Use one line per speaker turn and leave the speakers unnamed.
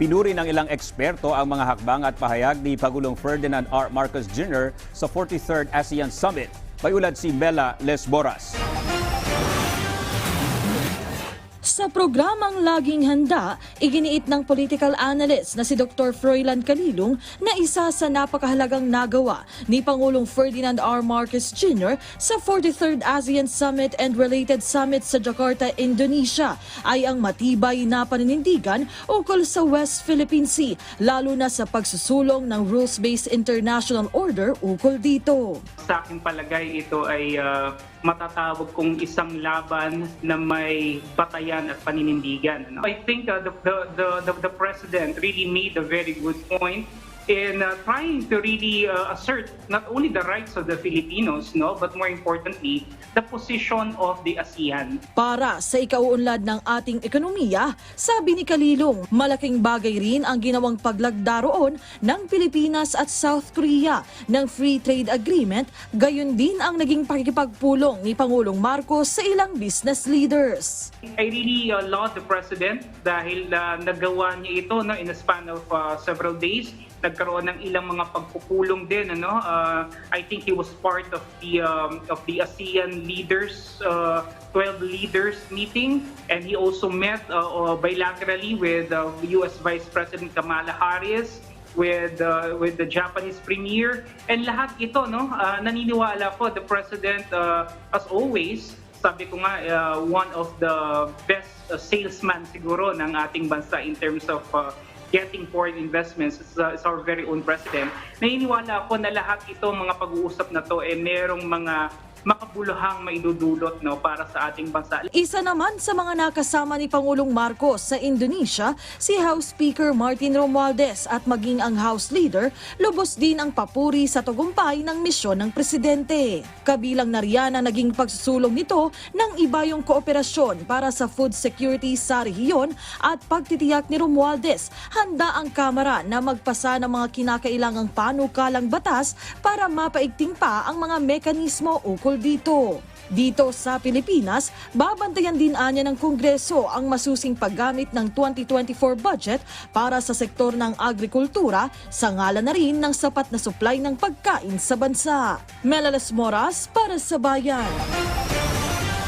Pinuri ng ilang eksperto ang mga hakbang at pahayag ni Pagulong Ferdinand R. Marcos Jr. sa 43rd ASEAN Summit. May ulat si Mela Lesboras.
Sa programang Laging Handa, iginiit ng political analyst na si Dr. Froilan Calilong na isa sa napakahalagang nagawa ni Pangulong Ferdinand R. Marcos Jr. sa 43rd ASEAN Summit and related summit sa Jakarta, Indonesia ay ang matibay na paninindigan ukol sa West Philippine Sea, lalo na sa pagsusulong ng rules-based international order ukol dito.
sa aking palagay ito ay ah, matatawag kong isang laban na may batayan at paninindigan. no? I think the, the, the, the, the President really made a very good point in ah, trying to really ah, assert not only the rights of the Filipinos, no, but more importantly, the position of the ASEAN.
Para sa ikauunlad ng ating ekonomiya, sabi ni Kalilong, malaking bagay rin ang ginawang paglagda roon ng Pilipinas at South Korea ng Free Trade Agreement, gayon din ang naging pakikipagpulong ni Pangulong Marcos sa ilang business leaders.
I really uh, laud the President dahil uh, nagawa niya ito no, in a span of uh, several days. Nagkaroon ng ilang mga pagpupulong din. Ano? Uh, I think he was part of the um, of the ASEAN leaders, uh, 12 leaders meeting, and he also met uh, uh, bilaterally with uh, U.S. Vice President Kamala Harris, with uh, with the Japanese premier and lahat ito no uh, naniniwala ko the president uh, as always sabi ko nga uh, one of the best uh, salesman siguro ng ating bansa in terms of uh, getting foreign investments. Is, uh, is our very own president. Naniniwala ako na lahat ito mga pag-uusap na to eh merong mga makabuluhang maidudulot no para sa ating bansa
Isa naman sa mga nakasama ni Pangulong Marcos sa Indonesia, si House Speaker Martin Romualdez at maging ang House Leader, lubos din ang papuri sa tagumpay ng misyon ng Presidente. Kabilang na riyan ang naging pagsusulong nito ng iba yung kooperasyon para sa food security sa rehiyon at pagtitiyak ni Romualdez, handa ang Kamara na magpasa ng mga kinakailangang panukalang batas para mapaigting pa ang mga mekanismo ukol dito. Dito sa Pilipinas, babantayan din anya ng Kongreso ang masusing paggamit ng 2024 budget para sa sektor ng agrikultura sa ngalan na rin ng sapat na supply ng pagkain sa bansa. Melalas Moras para sa Bayan.